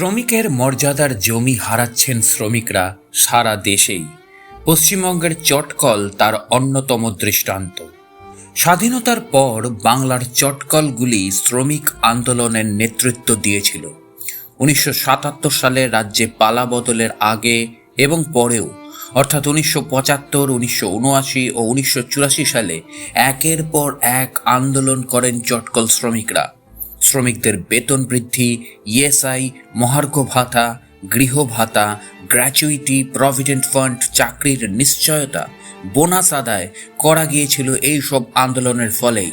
শ্রমিকের মর্যাদার জমি হারাচ্ছেন শ্রমিকরা সারা দেশেই। পশ্চিমবঙ্গের চটকল তার অন্যতম দৃষ্টান্ত। স্বাধীনতার পর বাংলার চটকলগুলি শ্রমিক আন্দোলনের নেতৃত্ব দিয়েছিল। উনিশশো সাতাত্তর সালে রাজ্যে পালা বদলের আগে এবং পরেও, অর্থাৎ উনিশশো পঁচাত্তর, উনিশশো উনআশি ও উনিশশো চুরাশি সালে একের পর এক আন্দোলন করেন চটকল শ্রমিকরা। শ্রমিকদের বেতন বৃদ্ধি, ইএসআই মহার্ঘ ভাতা গৃহ ভাতা গ্র্যাচুইটি, প্রভিডেন্ট ফান্ড, চাকরির নিশ্চয়তা, বোনাস আদায় করা গিয়েছিল এই সব আন্দোলনের ফলেই,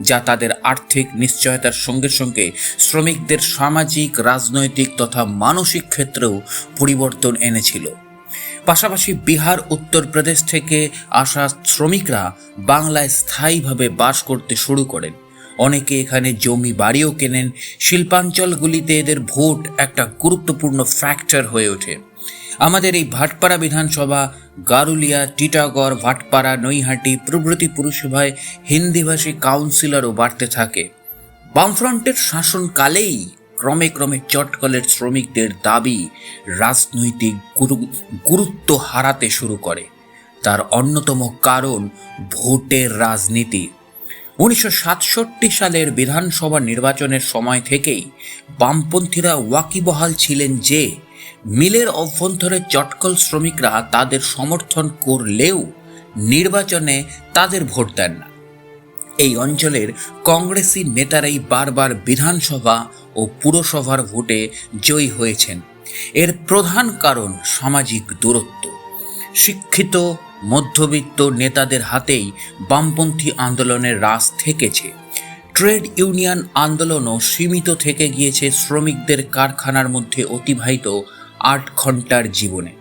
যা তাদের আর্থিক নিশ্চয়তার সঙ্গে সঙ্গে শ্রমিকদের সামাজিক, রাজনৈতিক তথা মানসিক ক্ষেত্রেও পরিবর্তন এনেছিল। পাশাপাশি বিহার উত্তরপ্রদেশ থেকে আসা শ্রমিকরা বাংলায় স্থায়ীভাবে বাস করতে শুরু করেন। অনেকে এখানে জমি বাড়িও কেনেন। শিল্পাঞ্চলগুলিতে এদের ভোট একটা গুরুত্বপূর্ণ ফ্যাক্টর হয়ে ওঠে। আমাদের এই ভাটপাড়া বিধানসভা, গারুলিয়া, টিটাগড়, ভাটপাড়া, নৈহাটি, প্রভৃতি পুরসভায় হিন্দিভাষী কাউন্সিলরও বাড়তে থাকে। বামফ্রন্টের শাসনকালেই ক্রমে ক্রমে চটকলের শ্রমিকদের দাবি রাজনৈতিক গুরু- গুরুত্ব হারাতে শুরু করে। তার অন্যতম কারণ ভোটের রাজনীতি। উনিশশো সাতষট্টি সালের বিধানসভা নির্বাচনের সময় থেকেই বামপন্থীরা ওয়াকিবহাল ছিলেন যে, মিলের অভ্যন্তরে চটকল শ্রমিকরা তাদের সমর্থন করলেও নির্বাচনে তাদের ভোট দেন না। এই অঞ্চলের কংগ্রেসি নেতারাই বারবার বিধানসভা ও পুরসভার ভোটে জয়ী হয়েছেন। এর প্রধান কারণ সামাজিক দূরত্ব। শিক্ষিত মধ্যবিত্ত নেতাদের হাতেই বামপন্থী আন্দোলনের রাস থেকেছে। ট্রেড ইউনিয়ন আন্দোলনও সীমিত থেকে গিয়েছে শ্রমিকদের কারখানার মধ্যে অতিবাহিত আট ঘণ্টার জীবনে।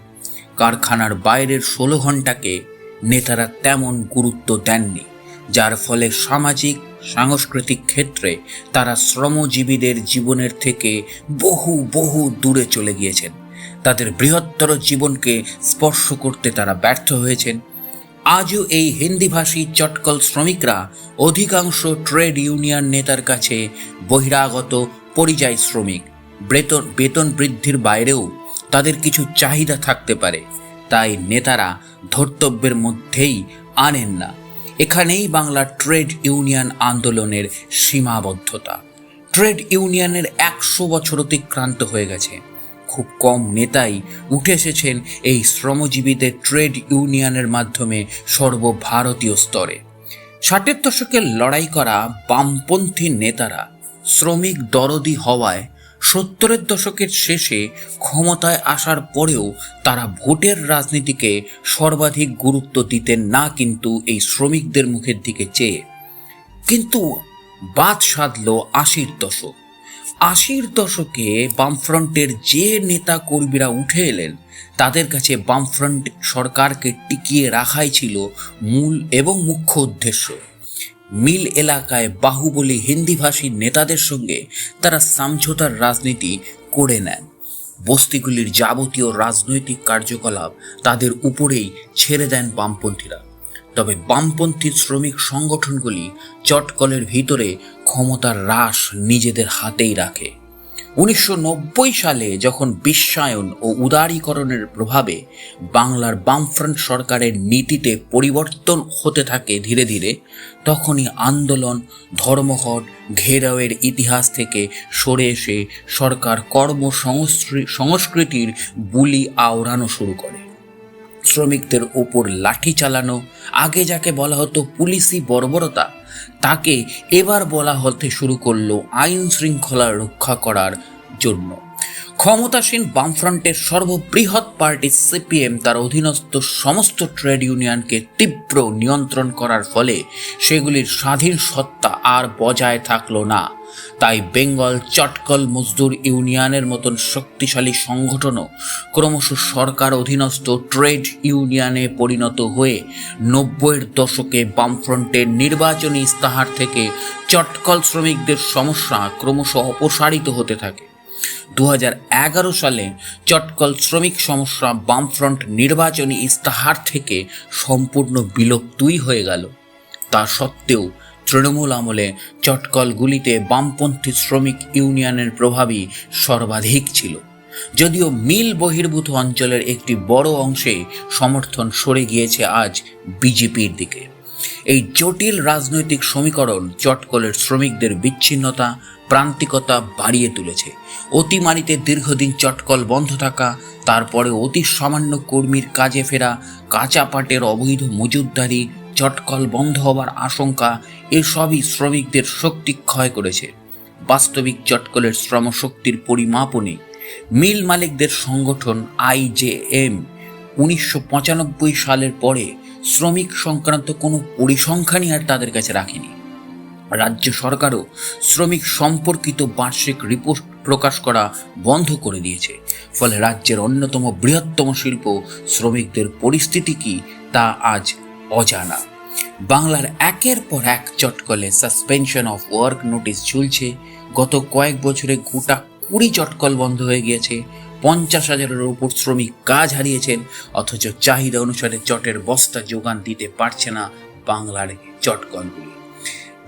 কারখানার বাইরের ষোলো ঘন্টাকে নেতারা তেমন গুরুত্ব দেননি, যার ফলে সামাজিক, সাংস্কৃতিক ক্ষেত্রে তারা শ্রমজীবীদের জীবনের থেকে বহু বহু দূরে চলে গিয়েছেন। তাদের বৃহত্তর জীবনকে স্পর্শ করতে তারা ব্যর্থ হয়েছেন। আজও এই হিন্দিভাষী চটকল শ্রমিকরা অধিকাংশ ট্রেড ইউনিয়ন নেতার কাছে বহিরাগত পরিযায়ী শ্রমিক। বেতন বেতন বৃদ্ধির বাইরেও তাদের কিছু চাহিদা থাকতে পারে। তাই নেতারা ধর্তব্যের মধ্যেই আনেন না। এখানেই বাংলা ট্রেড ইউনিয়ন আন্দোলনের সীমাবদ্ধতা। ট্রেড ইউনিয়নের একশো বছর অতিক্রান্ত হয়ে গেছে। খুব কম নেতাই উঠে এসেছেন এই শ্রমজীবীদের ট্রেড ইউনিয়নের মাধ্যমে সর্বভারতীয় স্তরে। ষাটের দশকের লড়াই করা বামপন্থী নেতারা শ্রমিক দরদি হওয়ায় সত্তরের দশকের শেষে ক্ষমতায় আসার পরেও তারা ভোটের রাজনীতিকে সর্বাধিক গুরুত্ব দিতেন না কিন্তু এই শ্রমিকদের মুখের দিকে চেয়ে। কিন্তু বাদ সাধল আশির দশক। আশির দশকে বামফ্রন্টের যে নেতা কর্মীরা উঠে এলেন, তাদের কাছে বামফ্রন্ট সরকারকে টিকিয়ে রাখাই ছিল মূল এবং মুখ্য উদ্দেশ্য। মিল এলাকায় বাহুবলী হিন্দিভাষী নেতাদের সঙ্গে তারা সামঝোতার রাজনীতি করে নেন। বস্তিগুলির যাবতীয় রাজনৈতিক কার্যকলাপ তাদের উপরেই ছেড়ে দেন বামপন্থীরা। তবে বামপন্থী শ্রমিক সংগঠনগুলি চটকলের ভিতরে ক্ষমতার হ্রাস নিজেদের হাতেই রাখে। উনিশশো নব্বই সালে যখন বিশ্বায়ন ও উদারীকরণের প্রভাবে বাংলার বামফ্রন্ট সরকারের নীতিতে পরিবর্তন হতে থাকে ধীরে ধীরে, তখনই আন্দোলন, ধর্মঘট, ঘেরাওয়ের ইতিহাস থেকে সরে এসে সরকার কর্ম সংস্কৃতির বুলি আওড়ানো শুরু করে। শ্রমিকদের ওপর লাঠি চালানো, আগে যাকে বলা হতো পুলিশি বর্বরতা, তাকে এবার বলা হতে শুরু করল আইন শৃঙ্খলা রক্ষা করার জন্য। ক্ষমতাসীন বামফ্রন্টের সর্ববৃহৎ পার্টি সিপিএম তার অধীনস্থ সমস্ত ট্রেড ইউনিয়নকে তীব্র নিয়ন্ত্রণ করার ফলে সেগুলির স্বাধীন সত্তা আর বজায় থাকল না। তাই বেঙ্গল চটকল মজদুর ইউনিয়নের মতন শক্তিশালী সংগঠনও ক্রমশ সরকার অধীনস্থ ট্রেড ইউনিয়নে পরিণত হয়ে নব্বইয়ের দশকে বামফ্রন্টের নির্বাচনী ইস্তাহার থেকে চটকল শ্রমিকদের সমস্যা ক্রমশ অপসারিত হতে থাকে। দু হাজার এগারো সালে চটকল শ্রমিক সমস্যা বামফ্রন্ট নির্বাচনী ইস্তাহার থেকে সম্পূর্ণ বিলুপ্তই হয়ে গেল। তা সত্ত্বেও তৃণমূল আমলে চটকলগুলিতে বামপন্থী শ্রমিক ইউনিয়নের প্রভাবই সর্বাধিক ছিল। যদিও মিল বহির্ভূত অঞ্চলের একটি বড় অংশে সমর্থন সরে গিয়েছে আজ বিজেপির দিকে। এই জটিল রাজনৈতিক সমীকরণ চটকলের শ্রমিকদের বিচ্ছিন্নতা, প্রান্তিকতা বাড়িয়ে তুলেছে। অতিমারিতে দীর্ঘদিন চটকল বন্ধ থাকা তারপরে অতি সামান্য কর্মীর কাজে ফেরা, কাঁচা পাটের অবৈধ মজুদদারি চটকল বন্ধ হবার আশঙ্কা, এসবই শ্রমিকদের শক্তি ক্ষয় করেছে। বাস্তবিক চটকলের শ্রমশক্তির পরিমাপনে মিল মালিকদের সংগঠন আইজেএম উনিশশো পঁচানব্বই সালের পরে শ্রমিক সংক্রান্ত কোনো পরিসংখ্যানই আর তাদের কাছে রাখেনি। রাজ্য সরকারও শ্রমিক সম্পর্কিত বার্ষিক রিপোর্ট প্রকাশ করা বন্ধ করে দিয়েছে। ফলে রাজ্যের অন্যতম বৃহত্তম শিল্প শ্রমিকদের পরিস্থিতি কি তা আজ অজানা। বাংলার একের পর এক চটকলে সাসপেনশন অফ ওয়ার্ক নোটিশ ঝুলছে। গত কয়েক বছরে গোটা কুড়ি চটকল বন্ধ হয়ে গিয়েছে। পঞ্চাশ হাজারের উপর শ্রমিক কাজ হারিয়েছেন, অথচ চাহিদা অনুসারে চটের বস্তা যোগান দিতে পারছে না বাংলার চটকলগুলি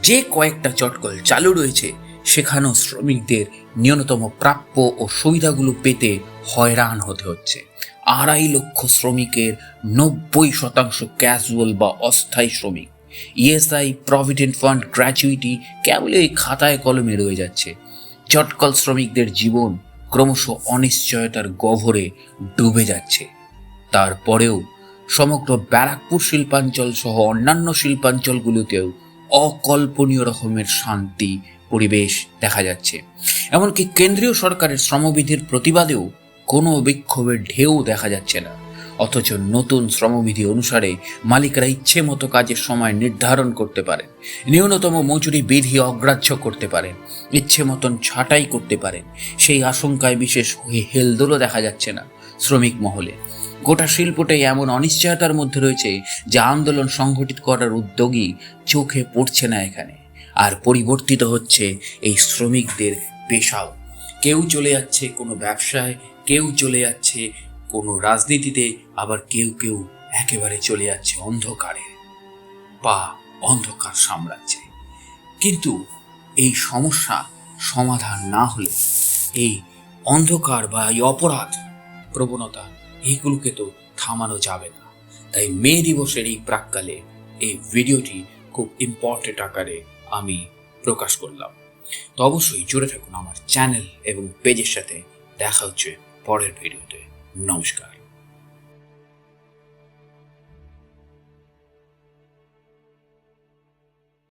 যে কয়েকটা চটকল চালু রয়েছে, সেখানেও শ্রমিকদের ন্যূনতম প্রাপ্য ও সুবিধাগুলো পেতে হয়রান হতে হচ্ছে। আড়াই লক্ষ শ্রমিকের নব্বই শতাংশ ক্যাজুয়াল বা অস্থায়ী শ্রমিক। ইএসআই, প্রভিডেন্ট ফান্ড, গ্র্যাচুইটি কেবল এই খাতায় কলমে রয়ে যাচ্ছে। চটকল শ্রমিকদের জীবন ক্রমশ অনিশ্চয়তার গহ্বরে ডুবে যাচ্ছে। তারপরেও সমগ্র ব্যারাকপুর শিল্পাঞ্চল সহ অন্যান্য শিল্পাঞ্চলগুলোতেও অকল্পনীয় রকমের শান্তি, পরিবেশ দেখা যাচ্ছে। এমনকি কেন্দ্রীয় সরকারের শ্রমবিধির প্রতিবাদেও কোনো বিক্ষোভের ঢেউ দেখা যাচ্ছে না। অথচ নতুন শ্রমবিধি অনুসারে মালিকরা ইচ্ছে মতো কাজের সময় নির্ধারণ করতে পারেন, ন্যূনতম মজুরি বিধি অগ্রাহ্য করতে পারেন, ইচ্ছে মতন ছাঁটাই করতে পারেন। সেই আশঙ্কায় বিশেষ হেলদোলও দেখা যাচ্ছে না শ্রমিক মহলে। গোটা শিল্পটাই এমন অনিশ্চয়তার মধ্যে রয়েছে যে আন্দোলন সংগঠিত করার উদ্যোগই চোখে পড়ছে না এখানে। আর পরিবর্তিত হচ্ছে এই শ্রমিকদের পেশাও। কেউ চলে যাচ্ছে কোনো ব্যবসায়, কেউ চলে যাচ্ছে কোনো রাজনীতিতে আবার কেউ কেউ একেবারে চলে যাচ্ছে অন্ধকারে, বা অন্ধকার সাম্রাজ্যে। কিন্তু এই সমস্যা সমাধান না হলে, এই অন্ধকার বা এই অপরাধ প্রবণতা এইগুলোকে তো থামানো যাবে না। তাই মে দিবসের এই প্রাককালে এই ভিডিওটি খুব ইম্পর্টেন্ট আকারে আমি প্রকাশ করলাম। তো অবশ্যই জুড়ে থাকুন আমার চ্যানেল এবং পেজের সাথে দেখা হচ্ছে পরের ভিডিওতে। नमस्कार।